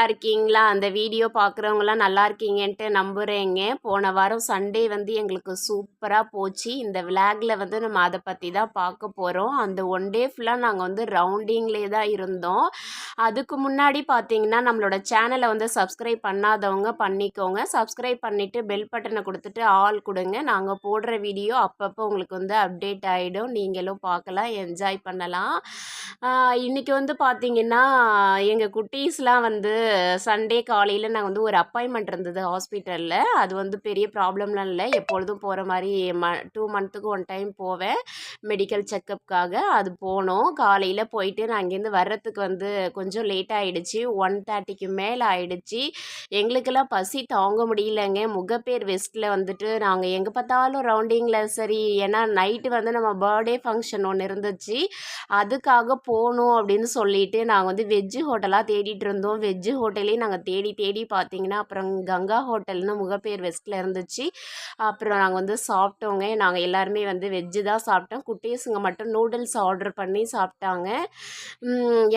நல்லா இருக்கீங்களா? அந்த வீடியோ பார்க்குறவங்களாம் நல்லா இருக்கீங்கன்ட்டு நம்புகிறேங்க போன வாரம் சண்டே வந்து எங்களுக்கு சூப்பராக போச்சு. இந்த விளாகில் வந்து நம்ம அதை பற்றி தான் பார்க்க போகிறோம் அந்த ஒன் டே ஃபுல்லாக நாங்கள் வந்து ரவுண்டிங்லே தான் இருந்தோம். அதுக்கு முன்னாடி பார்த்தீங்கன்னா நம்மளோட சேனலை வந்து சப்ஸ்கிரைப் பண்ணாதவங்க பண்ணிக்கோங்க. சப்ஸ்கிரைப் பண்ணிவிட்டு பெல் பட்டனை கொடுத்துட்டு ஆல் கொடுங்க. நாங்கள் போடுற வீடியோ அப்பப்போ உங்களுக்கு வந்து அப்டேட் ஆகிடும் நீங்களும் பார்க்கலாம் என்ஜாய் பண்ணலாம். இன்றைக்கி வந்து பார்த்தீங்கன்னா எங்கள் குட்டீஸ்லாம் வந்து சண்டே காலையில் நாங்கள் வந்து ஒரு அப்பாயின்மெண்ட் இருந்தது ஹாஸ்பிட்டலில் அது வந்து பெரிய ப்ராப்ளம்லாம் இல்லை. எப்பொழுதும் போகிற மாதிரி ம டூ மந்த்துக்கு ஒன் டைம் போவேன். மெடிக்கல் செக்கப்புக்காக அது போனோம். காலையில் போயிட்டு நான் அங்கேருந்து வர்றதுக்கு வந்து கொஞ்சம் லேட் ஆகிடுச்சு ஒன் தேர்ட்டிக்கு மேலே ஆகிடுச்சு எங்களுக்கெல்லாம் பசி தாங்க முடியலங்க. முகப்பேர் வெஸ்ட்டில் வந்துட்டு நாங்கள் எங்கே பார்த்தாலும் ரவுண்டிங்கில் சரி. ஏன்னா நைட்டு வந்து நம்ம பர்த்டே ஃபங்க்ஷன் ஒன்று இருந்துச்சு. அதுக்காக போகணும் அப்படின்னு சொல்லிட்டு நாங்கள் வந்து வெஜ்ஜு ஹோட்டலாக தேடிட்டு இருந்தோம். வெஜ்ஜு ஹோட்டலே நாங்கள் தேடி தேடி பார்த்தீங்கன்னா அப்புறம் கங்கா ஹோட்டல்னு முகப்பேர் வெஸ்ட்டில் இருந்துச்சு. அப்புறம் நாங்கள் வந்து சாப்பிட்டோங்க. நாங்கள் எல்லாருமே வந்து வெஜ்ஜு தான் சாப்பிட்டோம். குட்டீஸுங்க மட்டும் நூடுல்ஸ் ஆர்டர் பண்ணி சாப்பிட்டாங்க.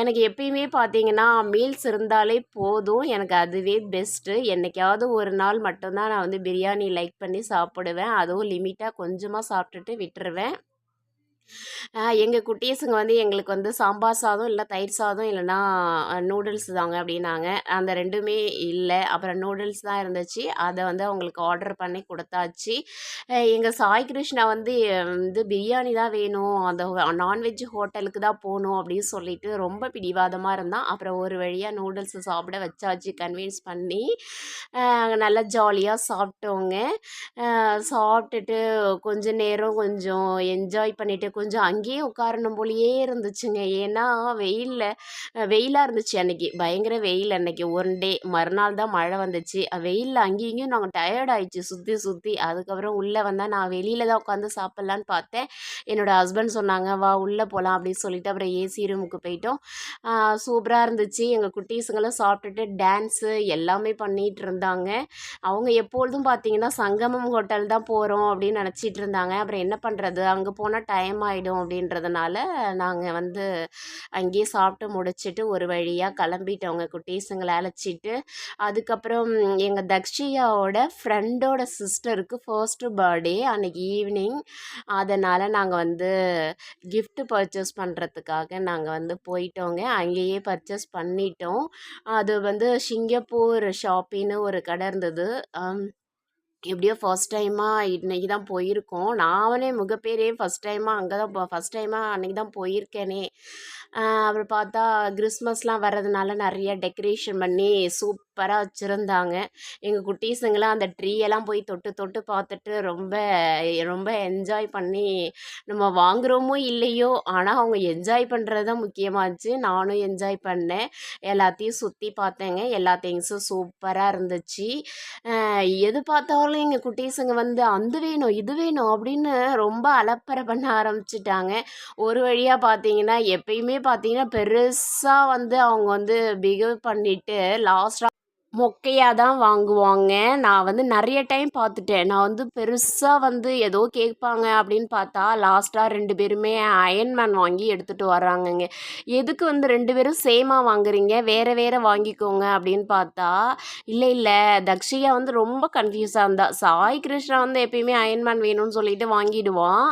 எனக்கு எப்பயுமே பார்த்தீங்கன்னா மீல்ஸ் இருந்தாலே போதும். எனக்கு அதுவே பெஸ்ட்டு. என்றைக்காவது ஒரு நாள் மட்டும்தான் நான் வந்து பிரியாணி லைக் பண்ணி சாப்பிடுவேன். அதுவும் லிமிட்டாக கொஞ்சமாக சாப்பிட்டுட்டு விட்டுருவேன். எங்கள் குட்டீஸுங்க வந்து எங்களுக்கு வந்து சாம்பார் சாதம் இல்லை தயிர் சாதம் இல்லைன்னா நூடுல்ஸ் தாங்க அப்படின்னாங்க. அந்த ரெண்டுமே இல்லை. அப்புறம் நூடுல்ஸ் தான் இருந்துச்சு. அதை வந்து அவங்களுக்கு ஆர்டர் பண்ணி கொடுத்தாச்சு. எங்கள் சாய் கிருஷ்ணா வந்து வந்து பிரியாணி தான் வேணும். அந்த நான்வெஜ் ஹோட்டலுக்கு தான் போகணும் அப்படின்னு சொல்லிட்டு ரொம்ப பிடிவாதமாக இருந்தான். அப்புறம் ஒரு வழியாக நூடுல்ஸ் சாப்பிட வச்சாச்சு. கன்வின்ஸ் பண்ணி நல்லா ஜாலியாக சாப்பிட்டோங்க. சாப்பிட்டுட்டு கொஞ்ச நேரம் கொஞ்சம் என்ஜாய் பண்ணிவிட்டு கொஞ்சம் அங்கேயே உட்காரணும் போலயே இருந்துச்சுங்க. ஏன்னா வெயிலில் வெயிலாக இருந்துச்சு அன்றைக்கி பயங்கர வெயில் அன்றைக்கி ஒன் டே மறுநாள் தான் மழை வந்துச்சு. வெயிலில் அங்கேயும் இங்கேயும் நாங்கள் டயர்ட் ஆயிடுச்சு. சுற்றி சுற்றி அதுக்கப்புறம் உள்ளே வந்தால் நான் வெளியில் தான் உட்காந்து சாப்பிட்லான்னு பார்த்தேன். என்னோடய ஹஸ்பண்ட் சொன்னாங்க வா உள்ளே போகலாம் அப்படின்னு சொல்லிட்டு அப்புறம் ஏசி ரூமுக்கு போயிட்டோம். சூப்பராக இருந்துச்சு. எங்கள் குட்டீஸுங்களும் சாப்பிட்டுட்டு டான்ஸு எல்லாமே பண்ணிகிட்டு இருந்தாங்க. அவங்க எப்பொழுதும் பார்த்தீங்கன்னா சங்கமம் ஹோட்டல் தான் போகிறோம் அப்படின்னு நினச்சிட்டு இருந்தாங்க. அப்புறம் என்ன பண்ணுறது அங்கே போனால் டைம் ஆகிடும் அப்படின்றதுனால நாங்கள் வந்து அங்கேயே சாப்பிட்டு முடிச்சுட்டு ஒரு வழியாக கிளம்பிட்டோங்க குட்டீஸுங்களை அழைச்சிட்டு. அதுக்கப்புறம் எங்கள் தக்ஷியாவோட ஃப்ரெண்டோட சிஸ்டருக்கு ஃபர்ஸ்ட்டு பர்த்டே அன்றைக்கி ஈவினிங் அதனால் நாங்கள் வந்து கிஃப்ட்டு பர்ச்சேஸ் பண்ணுறதுக்காக நாங்கள் வந்து போயிட்டோங்க. அங்கேயே பர்ச்சேஸ் பண்ணிட்டோம். அது வந்து சிங்கப்பூர் ஷாப்பின்னு ஒரு கடை இருந்தது. எப்படியோ ஃபர்ஸ்ட் டைமாக இன்னைக்கு தான் போயிருக்கோம். நானே முகப்பேரே ஃபஸ்ட் டைமாக அங்கே தான் ஃபஸ்ட் டைமாக அன்றைக்கி தான் போயிருக்கேனே. அப்புறம் பார்த்தா கிறிஸ்மஸ்லாம் வர்றதுனால நிறைய டெக்கரேஷன் பண்ணி சூப்பராக வச்சுருந்தாங்க. எங்கள் குட்டீஸுங்களாம் அந்த ட்ரீயெல்லாம் போய் தொட்டு தொட்டு பார்த்துட்டு ரொம்ப ரொம்ப என்ஜாய் பண்ணி நம்ம வாங்குகிறோமோ இல்லையோ ஆனால் அவங்க என்ஜாய் பண்ணுறது தான் முக்கியமாச்சு. நானும் என்ஜாய் பண்ணேன். எல்லாத்தையும் சுற்றி பார்த்தேங்க. எல்லா திங்ஸும் சூப்பராக இருந்துச்சு. எது பார்த்தாலும் எங்கள் குட்டீஸுங்க வந்து அந்த வேணும் இது வேணும் அப்படின்னு ரொம்ப அலப்பறை பண்ண ஆரம்பிச்சிட்டாங்க. ஒரு வழியாக பார்த்தீங்கன்னா எப்பயுமே பார்த்தீங்கன்னா பெருசாக வந்து அவங்க வந்து பிஹேவ் பண்ணிவிட்டு லாஸ்ட்டாக மொக்கையாக தான் வாங்குவாங்க. நான் வந்து நிறைய டைம் பார்த்துட்டேன். நான் வந்து பெருசாக வந்து ஏதோ கேட்பாங்க அப்படின்னு பார்த்தா லாஸ்ட்டாக ரெண்டு பேருமே அயன்மேன் வாங்கி எடுத்துகிட்டு வராங்கங்க எதுக்கு வந்து ரெண்டு பேரும் சேமாக வாங்குறீங்க? வேறு வேறு வாங்கிக்கோங்க அப்படின்னு பார்த்தா இல்லை இல்லை தக்ஷியா வந்து ரொம்ப கன்ஃபியூஸாக இருந்தா. சாய் கிருஷ்ணா வந்து எப்பயுமே அயன்மேன் வேணும்னு சொல்லிட்டு வாங்கிடுவான்.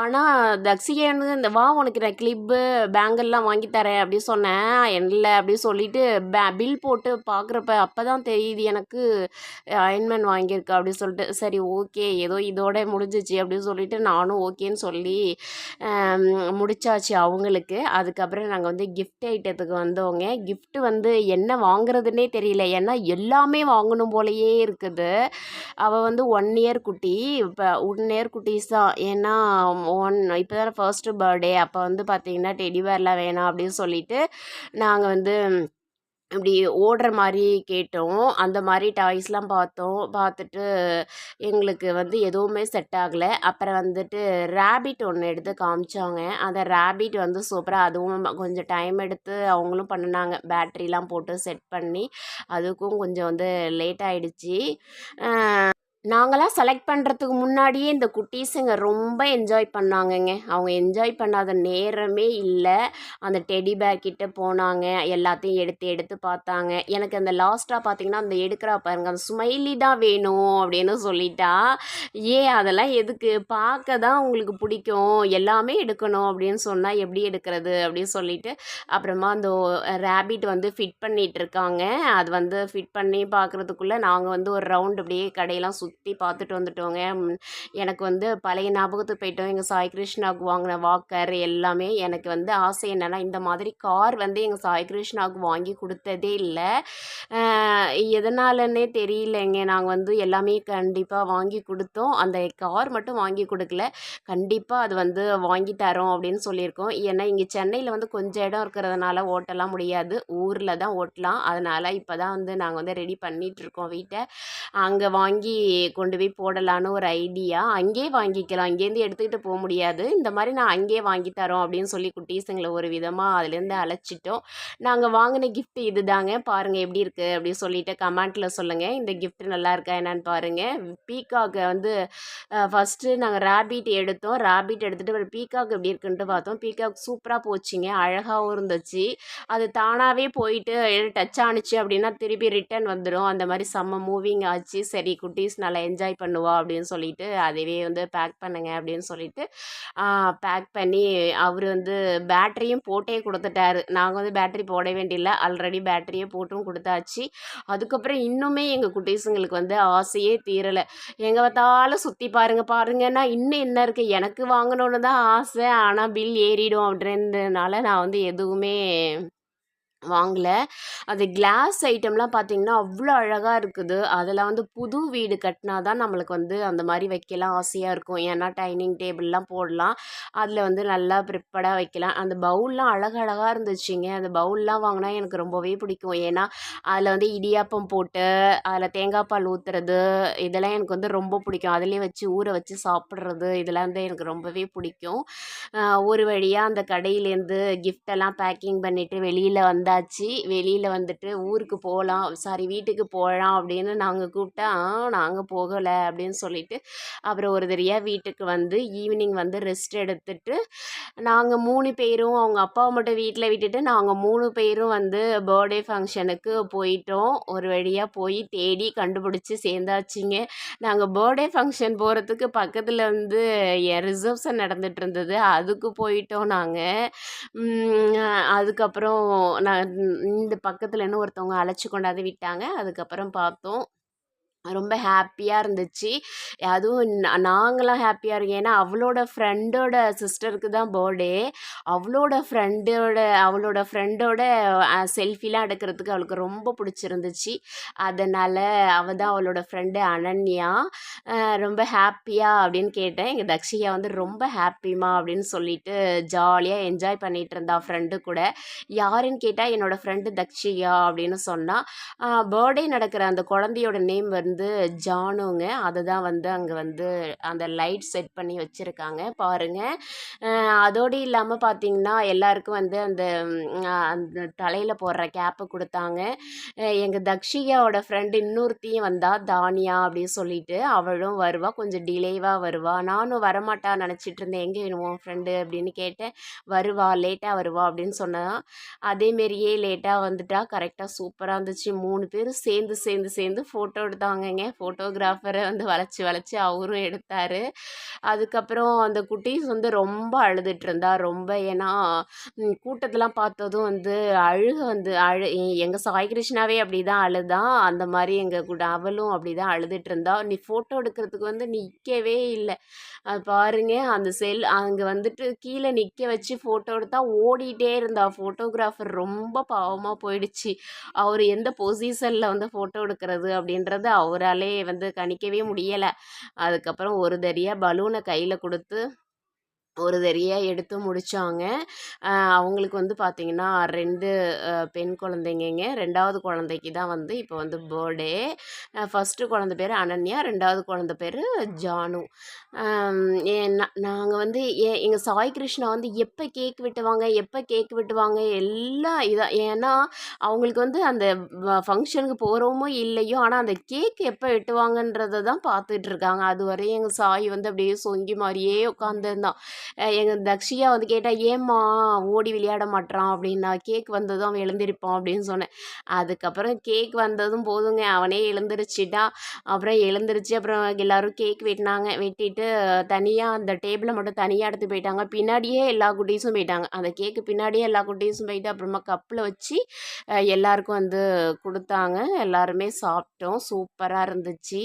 ஆனால் தக்ஷியா வந்து இந்த வா உனக்கு நான் கிளிப்பு பேங்கிள்லாம் வாங்கி தரேன் அப்படி சொன்னேன். இல்லை அப்படி சொல்லிட்டு பே பில் போட்டு பார்க்குறப்ப அப்போ அப்போ தான் தெரியுது எனக்கு அயன்மேன் வாங்கியிருக்கா அப்படின்னு சொல்லிட்டு. சரி ஓகே ஏதோ இதோட முடிஞ்சிச்சு அப்படின்னு சொல்லிட்டு நானும் ஓகேன்னு சொல்லி முடிச்சாச்சு அவங்களுக்கு. அதுக்கப்புறம் நாங்கள் வந்து கிஃப்ட் ஐட்டத்துக்கு வந்தோங்க கிஃப்ட் வந்து என்ன வாங்குறதுன்னே தெரியல. ஏன்னா எல்லாமே வாங்கணும் போலயே இருக்குது. அவள் வந்து ஒன் இயர் குட்டி. இப்போ ஒன் இயர் குட்டிஸ் தான். ஏன்னா ஒன் இப்போ தானே ஃபர்ஸ்ட்டு பர்த்டே அப்போ வந்து பார்த்திங்கன்னா டெடிவேர்லாம் வேணாம் அப்படின்னு சொல்லிட்டு நாங்கள் வந்து இப்படி ஓடுற மாதிரி கேட்டோம். அந்த மாதிரி டாய்ஸ்லாம் பார்த்தோம். பார்த்துட்டு எங்களுக்கு வந்து எதுவுமே செட் ஆகலை. அப்புறம் வந்துட்டு ரேபிட் ஒன்று எடுத்து காமிச்சாங்க. அந்த ரேபிட் வந்து சூப்பராக அதுவும் கொஞ்சம் டைம் எடுத்து அவங்களும் பண்ணினாங்க. பேட்ரிலாம் போட்டு செட் பண்ணி அதுக்கும் கொஞ்சம் வந்து லேட் ஆகிடுச்சி நாங்களாம் செலக்ட் பண்ணுறதுக்கு முன்னாடியே இந்த குட்டீஸுங்க ரொம்ப என்ஜாய் பண்ணாங்கங்க. அவங்க என்ஜாய் பண்ணாத நேரமே இல்லை. அந்த டெடி பேர் கிட்டே போனாங்க. எல்லாத்தையும் எடுத்து எடுத்து பார்த்தாங்க. எனக்கு அந்த லாஸ்ட்டாக பார்த்தீங்கன்னா அந்த எடுக்கிறா பாருங்க அந்த ஸ்மைலி தான் வேணும் அப்படின்னு சொல்லிட்டா. ஏன் அதெல்லாம் எதுக்கு? பார்க்க தான் உங்களுக்கு பிடிக்கும். எல்லாமே எடுக்கணும் அப்படின்னு சொன்னால் எப்படி எடுக்கிறது அப்படின்னு சொல்லிட்டு அப்புறமா அந்த ரேபிட் வந்து ஃபிட் பண்ணிகிட்ருக்காங்க இருக்காங்க. அது வந்து ஃபிட் பண்ணி பார்க்குறதுக்குள்ளே நாங்கள் வந்து ஒரு ரவுண்ட் அப்படியே கடையெல்லாம் சுற்றி சுற்றி பார்த்துட்டு வந்துட்டோங்க. எனக்கு வந்து பழைய ஞாபகத்துக்கு போயிட்டோம். எங்கள் சாய் கிருஷ்ணாவுக்கு வாங்கின வாக்கர் எல்லாமே எனக்கு வந்து ஆசை என்னென்னா இந்த மாதிரி கார் வந்து எங்கள் சாய் கிருஷ்ணாவுக்கு வாங்கி கொடுத்ததே இல்லை. எதனாலன்னே தெரியலங்க. நாங்கள் வந்து எல்லாமே கண்டிப்பாக வாங்கி கொடுத்தோம். அந்த கார் மட்டும் வாங்கி கொடுக்கல. கண்டிப்பாக அது வந்து வாங்கி தரோம் அப்படின்னு சொல்லியிருக்கோம். ஏன்னா இங்கே சென்னையில் வந்து கொஞ்சம் இடம் இருக்கிறதுனால ஓட்டலாம் முடியாது. ஊரில் தான் ஓட்டலாம். அதனால் இப்போ தான் வந்து நாங்கள் வந்து ரெடி பண்ணிகிட்ருக்கோம் வீட்டை. அங்கே வாங்கி கொண்டு போய் போடலான்னு ஒரு ஐடியா. அங்கேயே வாங்கிக்கலாம். அங்கேருந்து எடுத்துக்கிட்டு போக முடியாது. இந்த மாதிரி நான் அங்கேயே வாங்கி தரோம் அப்படின்னு சொல்லி குட்டீஸுங்களை ஒரு விதமாக அதுலேருந்து அழைச்சிட்டோம். நாங்கள் வாங்கின gift இதுதாங்க. பாருங்கள் எப்படி இருக்குது அப்படின்னு சொல்லிட்டு கமெண்ட்டில் சொல்லுங்கள் இந்த கிஃப்ட் நல்லா இருக்கா என்னன்னு பாருங்கள் பீகாக்கை வந்து ஃபஸ்ட்டு நாங்கள் ரேபிட் எடுத்தோம். ரேபிட் எடுத்துகிட்டு ஒரு பீகாக் எப்படி இருக்குன்ட்டு பார்த்தோம். பீகாக் சூப்பராக போச்சுங்க. அழகாகவும் இருந்துச்சு. அது தானாகவே போயிட்டு டச் ஆணுச்சு அப்படின்னா திருப்பி ரிட்டர்ன் வந்துடும் அந்த மாதிரி செம்ம மூவிங் ஆச்சு. சரி குட்டீஸ் நல்லா நல்லா என்ஜாய் பண்ணுவா அப்படின்னு சொல்லிட்டு அதுவே வந்து பேக் பண்ணுங்க அப்படின்னு சொல்லிட்டு பேக் பண்ணி அவர் வந்து பேட்டரியும் போட்டே கொடுத்துட்டாரு. நாங்கள் வந்து பேட்டரி போட வேண்டியதில்லை ஆல்ரெடி பேட்டரியே போட்டும் கொடுத்தாச்சு. அதுக்கப்புறம் இன்னுமே எங்கள் குட்டீஸுங்களுக்கு வந்து ஆசையே தீரலை. எங்கே பார்த்தாலும் சுற்றி பாருங்கள் பாருங்கன்னா இன்னும் என்ன இருக்குது எனக்கு வாங்கணுன்னு தான் ஆசை. ஆனால் பில் ஏறிடும் அப்படின்றதுனால நான் வந்து எதுவுமே வாங்கலை. அது கிளாஸ் ஐட்டம்லாம் பார்த்திங்கன்னா அவ்வளோ அழகாக இருக்குது. அதெல்லாம் வந்து புது வீடு கட்டினா தான் நம்மளுக்கு வந்து அந்த மாதிரி வைக்கலாம் ஆசையாக இருக்கும். ஏன்னா டைனிங் டேபிள்லாம் போடலாம். அதில் வந்து நல்லா ப்ரிப்பேர்டாக வைக்கலாம். அந்த பவுல்லாம் அழகழகாக இருந்துச்சுங்க. அந்த பவுல்லாம் வாங்கினா எனக்கு ரொம்பவே பிடிக்கும். ஏன்னா அதில் வந்து இடியாப்பம் போட்டு அதில் தேங்காய் பால் ஊற்றுறது இதெல்லாம் எனக்கு வந்து ரொம்ப பிடிக்கும். அதிலே வச்சு ஊற வச்சு சாப்பிட்றது இதெல்லாம் வந்து எனக்கு ரொம்பவே பிடிக்கும். ஒரு வழியாக அந்த கடையிலேருந்து கிஃப்டெல்லாம் பேக்கிங் பண்ணிவிட்டு வெளியில் வந்தாச்சு. வெளியில் வந்துட்டு ஊருக்கு போகலாம் சாரி வீட்டுக்கு போகலாம் அப்படின்னு நாங்கள் கூப்பிட்டா நாங்கள் போகலை அப்படின்னு சொல்லிட்டு அப்புறம் ஒரு தடவையாக வீட்டுக்கு வந்து ஈவினிங் வந்து ரெஸ்ட் எடுத்துட்டு நாங்கள் மூணு பேரும் அவங்க அப்பாவை மட்டும் வீட்டில் விட்டுட்டு நாங்கள் மூணு பேரும் வந்து பர்த்டே ஃபங்க்ஷனுக்கு போயிட்டோம். ஒரு வழியாக போய் தேடி கண்டுபிடிச்சி சேர்ந்தாச்சுங்க. நாங்கள் பர்த்டே ஃபங்க்ஷன் போகிறதுக்கு பக்கத்தில் வந்து ரிசப்ஷன் நடந்துட்டு இருந்தது. அதுக்கு போயிட்டோம் நாங்கள் அதுக்கப்புறம் நான் இந்த பக்கத்தில் இன்னும் ஒருத்தவங்க அழைச்சி கொண்டாந்து விட்டாங்க. அதுக்கப்புறம் பார்த்தோம். ரொம்ப ஹாப்பியாக இருந்துச்சு. அதுவும் நாங்களாம் ஹாப்பியாக இருக்கோம். ஏன்னா அவளோட ஃப்ரெண்டோட சிஸ்டருக்கு தான் பர்த்டே அவளோட ஃப்ரெண்டோட அவளோட ஃப்ரெண்டோட செல்ஃபிலாம் எடுக்கிறதுக்கு அவளுக்கு ரொம்ப பிடிச்சிருந்துச்சு. அதனால் அவள் தான் அவளோட ஃப்ரெண்டு அனன்யா. ரொம்ப ஹாப்பியா அப்படின்னு கேட்டேன். எங்கள் தக்ஷியா வந்து ரொம்ப ஹாப்பிமா அப்படின்னு சொல்லிட்டு ஜாலியாக என்ஜாய் பண்ணிகிட்டு இருந்தா ஃப்ரெண்டு கூட. யாருன்னு கேட்டால் என்னோடய ஃப்ரெண்டு தக்ஷியா அப்படின்னு சொன்னால் பர்த்டே நடக்கிற அந்த குழந்தையோட நேம் வந்து வந்து ஜானுங்க. அதை தான் வந்து அங்கே வந்து அந்த லைட் செட் பண்ணி வச்சுருக்காங்க. பாருங்கள் அதோடு இல்லாமல் பார்த்தீங்கன்னா எல்லாருக்கும் வந்து அந்த அந்த தலையில் போடுற கேப்பை கொடுத்தாங்க. எங்கள் தக்ஷிகாவோட ஃப்ரெண்டு இன்னொருத்தையும் வந்தால் தானியா அப்படின்னு சொல்லிட்டு அவளும் வருவாள் கொஞ்சம் டிலேவாக வருவாள் நானும் வரமாட்டா நினச்சிட்டு இருந்தேன். எங்கே வேணுமோ ஃப்ரெண்டு அப்படின்னு கேட்டேன். வருவா. லேட்டாக வருவா. அப்படின்னு சொன்னா அதேமாரியே லேட்டாக வந்துட்டா. கரெக்டாக சூப்பராக இருந்துச்சு. மூணு பேரும் சேர்ந்து சேர்ந்து சேர்ந்து ஃபோட்டோ எடுத்தாங்க. எடுத்தாங்கங்க ஃபோட்டோகிராஃபரை வந்து வளைச்சி வளைச்சி அவரும் எடுத்தார். அதுக்கப்புறம் அந்த குட்டீஸ் வந்து ரொம்ப அழுதுட்டு இருந்தா ரொம்ப ஏன்னா கூட்டத்தெலாம் கூட்டத்தெல்லாம் பார்த்ததும் வந்து அழுக வந்து அழு எங்கள் சாய் கிருஷ்ணாவே அப்படி தான் அழுதான் அந்த மாதிரி எங்கள் கூட அவளும் அப்படி தான் அழுதுட்டு இருந்தா. நீ ஃபோட்டோ எடுக்கிறதுக்கு வந்து நிற்கவே இல்லை. அது பாருங்க அந்த செல் அங்கே வந்துட்டு கீழே நிற்க வச்சு ஃபோட்டோ எடுத்தா ஓடிட்டே இருந்தா. ஃபோட்டோகிராஃபர் ரொம்ப பாவமாக போயிடுச்சு. அவர் எந்த பொசிஷனில் வந்து ஃபோட்டோ எடுக்கிறது அப்படின்றது அவராலே வந்து கணிக்கவே முடியலை. அதுக்கப்புறம் ஒரு தடியாக பலூனை கையில் கொடுத்து ஒரு தறியா எடுத்து முடித்தாங்க அவங்களுக்கு வந்து பார்த்திங்கன்னா ரெண்டு பெண் குழந்தைங்கங்க. ரெண்டாவது குழந்தைக்கு தான் வந்து இப்போ வந்து பர்த்டே. ஃபஸ்ட்டு குழந்த பேர் அனன்யா ரெண்டாவது குழந்த பேர் ஜானு. நாங்கள் வந்து ஏ எங்கள் சாய் கிருஷ்ணா வந்து எப்போ கேக் வெட்டுவாங்க எப்போ கேக் வெட்டுவாங்க எல்லாம் இதாக ஏன்னா அவங்களுக்கு வந்து அந்த ஃபங்க்ஷனுக்கு போகிறோமோ இல்லையோ ஆனால் அந்த கேக் எப்போ வெட்டுவாங்கன்றதை தான் பார்த்துட்ருக்காங்க அது வரையும் எங்கள் சாய் வந்து அப்படியே சொங்கி மாதிரியே உட்காந்துருந்தான் எங்கள் தக்ஷியா வந்து கேட்டால் ஏம்மா ஓடி விளையாட மாட்றான்? அப்படின்னா கேக் வந்ததும் அவன் எழுந்திருப்பான் அப்படின்னு சொன்னேன். அதுக்கப்புறம் கேக் வந்ததும் போதுங்க அவனே எழுந்திருச்சுட்டான். அப்புறம் எழுந்திருச்சு அப்புறம் எல்லாரும் கேக் வெட்டினாங்க. வெட்டிட்டு தனியாக அந்த டேபிளை மட்டும் தனியாக எடுத்து போயிட்டாங்க. பின்னாடியே எல்லா குட்டீஸும் போயிட்டாங்க. அந்த கேக்கு பின்னாடியே எல்லா குட்டீஸும் போயிட்டு அப்புறமா கப்பில் வச்சு எல்லாருக்கும் வந்து கொடுத்தாங்க. எல்லாருமே சாப்பிட்டோம். சூப்பராக இருந்துச்சு.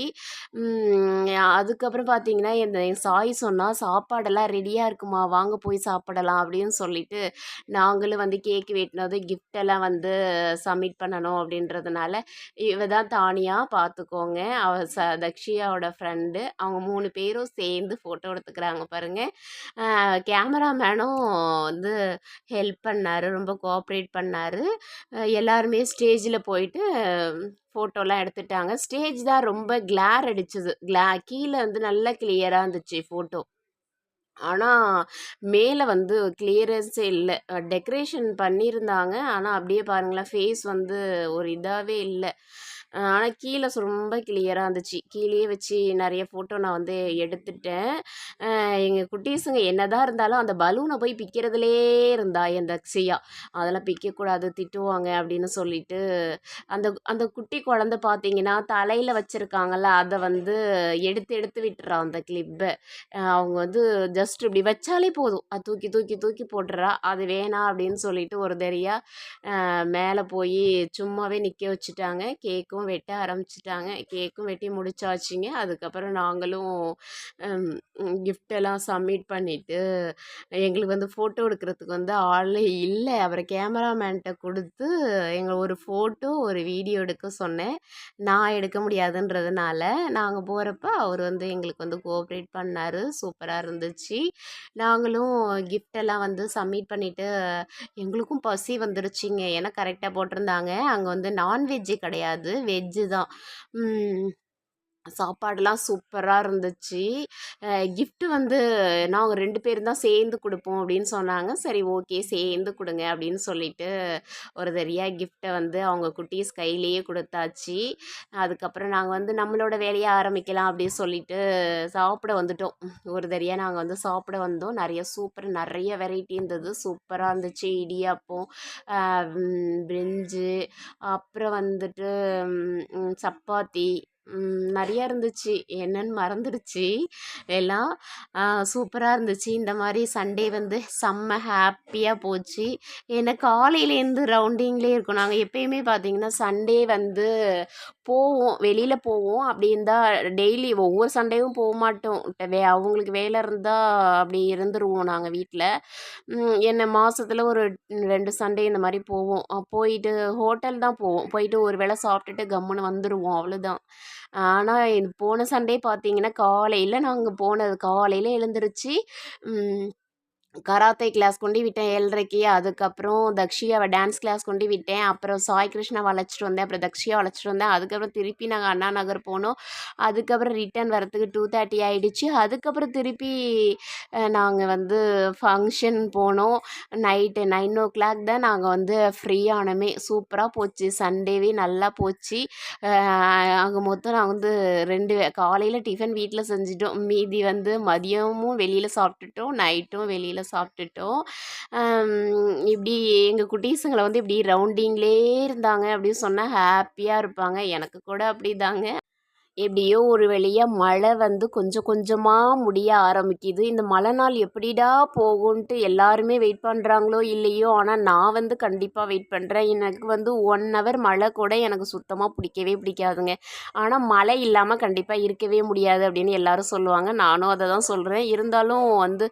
அதுக்கப்புறம் பார்த்தீங்கன்னா இந்த என் சாய் சொன்னால் சாப்பாடெல்லாம் ரெடியாக இருக்குமா? வாங்க போய் சாப்பிடலாம் அப்படின்னு சொல்லிட்டு நாங்களும் வந்து கேக் வெட்டினது கிஃப்டெல்லாம் வந்து சப்மிட் பண்ணணும் அப்படின்றதுனால இவ தான் தானியாக பார்த்துக்கோங்க. அவ ச தக்ஷியாவோட ஃப்ரெண்டு அவங்க மூணு பேரும் சேர்ந்து ஃபோட்டோ எடுத்துக்கிறாங்க பாருங்கள் கேமராமேனும் வந்து ஹெல்ப் பண்ணார் ரொம்ப கோஆப்ரேட் பண்ணார். எல்லாருமே ஸ்டேஜில் போயிட்டு ஃபோட்டோலாம் எடுத்துட்டாங்க. ஸ்டேஜ் தான் ரொம்ப கிளார் அடிச்சது. கிளா கீழே வந்து நல்லா கிளியராக இருந்துச்சு ஃபோட்டோ ஆனால் மேலே வந்து கிளியரன்ஸே இல்லை. டெக்கரேஷன் பண்ணியிருந்தாங்க. ஆனால் அப்படியே பாருங்களேன் ஃபேஸ் வந்து ஒரு இதாகவே இல்லை. ஆனால் கீழே ரொம்ப கிளியராக இருந்துச்சு. கீழேயே வச்சு நிறைய ஃபோட்டோ நான் வந்து எடுத்துட்டேன். எங்கள் குட்டீஸுங்க என்னதான் இருந்தாலும் அந்த பலூனை போய் பிக்கிறதுலே இருந்தா என் தக்ஷியா அதெல்லாம் பிக்கக்கூடாது திட்டுவாங்க அப்படின்னு சொல்லிட்டு அந்த அந்த குட்டி குழந்த பார்த்தீங்கன்னா தலையில் வச்சுருக்காங்கல்ல அதை வந்து எடுத்து எடுத்து விட்டுறா அந்த கிளிப்பை. அவங்க வந்து ஜஸ்ட் இப்படி வச்சாலே போதும். அது தூக்கி தூக்கி தூக்கி போட்டுறா. அது வேணாம் அப்படின்னு சொல்லிட்டு ஒரு தெரியா மேலே போய் சும்மாவே நிற்க வச்சுட்டாங்க. கேக்கும் வெட்ட ஆரம்பிச்சிட்டாங்க. கேக்கும் வெட்டி முடிச்சாச்சுங்க. அதுக்கப்புறம் நாங்களும் கிஃப்டெல்லாம் சப்மிட் பண்ணிவிட்டு எங்களுக்கு வந்து ஃபோட்டோ எடுக்கிறதுக்கு வந்து ஆளே இல்லை. அவரை கேமராமேன்கிட்ட கொடுத்து எங்களை ஒரு ஃபோட்டோ ஒரு வீடியோ எடுக்க சொன்னேன். நான் எடுக்க முடியாதுன்றதுனால நாங்கள் போகிறப்ப அவர் வந்து எங்களுக்கு வந்து கோஆப்ரேட் பண்ணார். சூப்பராக இருந்துச்சு. நாங்களும் கிஃப்டெல்லாம் வந்து சப்மிட் பண்ணிவிட்டு எங்களுக்கும் பசி வந்துருச்சுங்க. ஏன்னா கரெக்டாக போட்டிருந்தாங்க. அங்கே வந்து நான்வெஜ்ஜு கிடையாது. வெஜ்ஜு தான் உம், சாப்பாடுலாம் சூப்பராக இருந்துச்சு. கிஃப்ட்டு வந்து நாங்கள் ரெண்டு பேரும் தான் சேர்ந்து கொடுப்போம் அப்படின்னு சொன்னாங்க. சரி ஓகே சேர்ந்து கொடுங்க அப்படின்னு சொல்லிட்டு ஒரு தெரியா கிஃப்ட்டை வந்து அவங்க குட்டீஸ் கையிலேயே கொடுத்தாச்சு. அதுக்கப்புறம் நாங்கள் வந்து நம்மளோட வேலையை ஆரம்பிக்கலாம் அப்படின்னு சொல்லிட்டு சாப்பிட வந்துட்டோம். ஒரு தரியாக நாங்கள் வந்து சாப்பிட வந்தோம். நிறைய சூப்பர் நிறைய வெரைட்டி இருந்தது. சூப்பராக இருந்துச்சு இடியாப்பம் பிரிஞ்சு அப்புறம் வந்துட்டு சப்பாத்தி நிறையா இருந்துச்சு. என்னன்னு மறந்துடுச்சு. எல்லாம் சூப்பராக இருந்துச்சு. இந்த மாதிரி சண்டே வந்து செம்ம ஹாப்பியாக போச்சு. ஏன்னா காலையிலேருந்து ரவுண்டிங்லேயே இருக்கும். நாங்கள் எப்பயுமே பார்த்தீங்கன்னா சண்டே வந்து போவோம். வெளியில் போவோம். அப்படி இருந்தால் டெய்லி ஒவ்வொரு சண்டேவும் போக மாட்டோம். வே அவங்களுக்கு வேலை இருந்தால் அப்படி இருந்துருவோம் நாங்கள் வீட்டில் என்ன மாதத்துல ஒரு ரெண்டு சண்டே இந்த மாதிரி போவோம். போயிட்டு ஹோட்டல் தான் போவோம். போயிட்டு ஒரு வேளை சாப்பிட்டுட்டு கம்முன்னு வந்துடுவோம் அவ்வளோதான் ஆனால் போன சண்டே பார்த்தீங்கன்னா காலையில் நாங்கள் போனது காலையில் எழுந்துருச்சு கராத்தே கிளாஸ் கொண்டு விட்டேன் ஏழரைக்கு. அதுக்கப்புறம் தக்ஷியாவை டான்ஸ் கிளாஸ் கொண்டு விட்டேன். அப்புறம் சாய் கிருஷ்ணா அழைச்சிட்டு வந்தேன். அப்புறம் தக்ஷியா அழைச்சிட்டு வந்தேன். அதுக்கப்புறம் திருப்பி நாங்கள் அண்ணா நகர் போனோம். அதுக்கப்புறம் ரிட்டர்ன் வரத்துக்கு டூ தேர்ட்டி ஆகிடுச்சு அதுக்கப்புறம் திருப்பி நாங்கள் வந்து ஃபங்க்ஷன் போனோம். நைட்டு நைன் ஓ கிளாக் தான் நாங்கள் வந்து ஃப்ரீயானமே சூப்பராக போச்சு. சண்டேவே நல்லா போச்சு. அங்கே மொத்தம் நான் வந்து ரெண்டு காலையில் டிஃபன் வீட்டில் செஞ்சிட்டோம். மீதி வந்து மதியமும் வெளியில் சாப்பிட்டுட்டோம். நைட்டும் வெளியில் சாப்பிட்டுட்டோம். இப்படி எங்கள் குட்டீஸுங்களை வந்து இப்படி ரவுண்டிங்லேயே இருந்தாங்க அப்படின்னு சொன்னால் ஹாப்பியாக இருப்பாங்க. எனக்கு கூட அப்படி தாங்க எப்படியோ ஒரு வழியாக மழை வந்து கொஞ்சம் கொஞ்சமாக முடிய ஆரம்பிக்குது. இந்த மழை நாள் எப்படிடா போகும்ன்ட்டு எல்லாருமே வெயிட் பண்ணுறாங்களோ இல்லையோ ஆனால் நான் வந்து கண்டிப்பாக வெயிட் பண்ணுறேன் எனக்கு வந்து ஒன் ஹவர் மழை கூட எனக்கு சுத்தமாக பிடிக்கவே பிடிக்காதுங்க. ஆனால் மழை இல்லாமல் கண்டிப்பாக இருக்கவே முடியாது அப்படின்னு எல்லாரும் சொல்லுவாங்க. நானும் அதை தான் சொல்கிறேன் இருந்தாலும் வந்து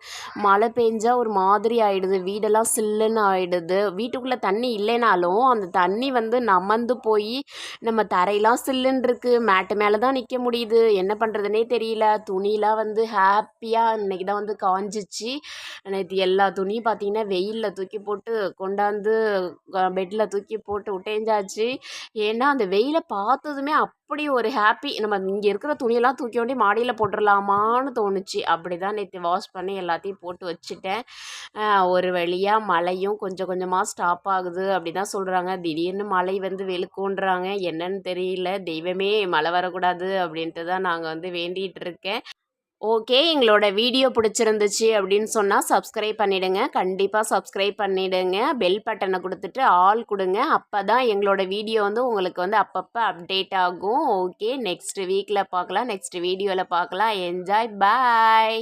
மழை பெஞ்சால் ஒரு மாதிரி ஆகிடுது வீடெல்லாம் சில்லுன்னு ஆகிடுது வீட்டுக்குள்ளே தண்ணி இல்லைனாலும் அந்த தண்ணி வந்து நமந்து போய் நம்ம தரையெல்லாம் சில்லுன்னு இருக்குது மேட்டு மேலே தான் தான் நிற்க முடியுது. என்ன பண்ணுறதுனே தெரியல. துணிலாம் வந்து ஹாப்பியாக இன்னைக்கு தான் வந்து காஞ்சிச்சு. நேற்று எல்லா துணியும் பார்த்திங்கன்னா வெயிலில் தூக்கி போட்டு கொண்டாந்து பெட்டில் தூக்கி போட்டு விட்டேஞ்சாச்சு ஏன்னா அந்த வெயிலை பார்த்ததுமே அப்படி ஒரு ஹாப்பி நம்ம இங்கே இருக்கிற துணியெல்லாம் தூக்கி கொண்டு மாடியில் போட்டுடலாமான்னு தோணுச்சு. அப்படி தான் நேற்று வாஷ் பண்ணி எல்லாத்தையும் போட்டு வச்சுட்டேன். ஒரு வழியாக மழையும் கொஞ்சம் கொஞ்சமாக ஸ்டாப் ஆகுது அப்படி தான் சொல்கிறாங்க திடீர்னு மழை வந்து வெளுக்குன்றாங்க என்னன்னு தெரியல. தெய்வமே மழை வரக்கூடாது அப்படின்ட்டு தான் நாங்கள் வந்து வேண்டிகிட்டு இருக்கேன். ஓகே எங்களோட வீடியோ பிடிச்சிருந்துச்சு அப்படின்னு சொன்னால் சப்ஸ்கிரைப் பண்ணிவிடுங்க கண்டிப்பாக சப்ஸ்கிரைப் பண்ணிவிடுங்க பெல் பட்டனை கொடுத்துட்டு ஆல் கொடுங்க. அப்போ தான் எங்களோட வீடியோ வந்து உங்களுக்கு வந்து அப்பப்போ அப்டேட் ஆகும். ஓகே நெக்ஸ்ட் வீக்கில் பார்க்கலாம். நெக்ஸ்ட் வீடியோவில் பார்க்கலாம். என்ஜாய் பாய்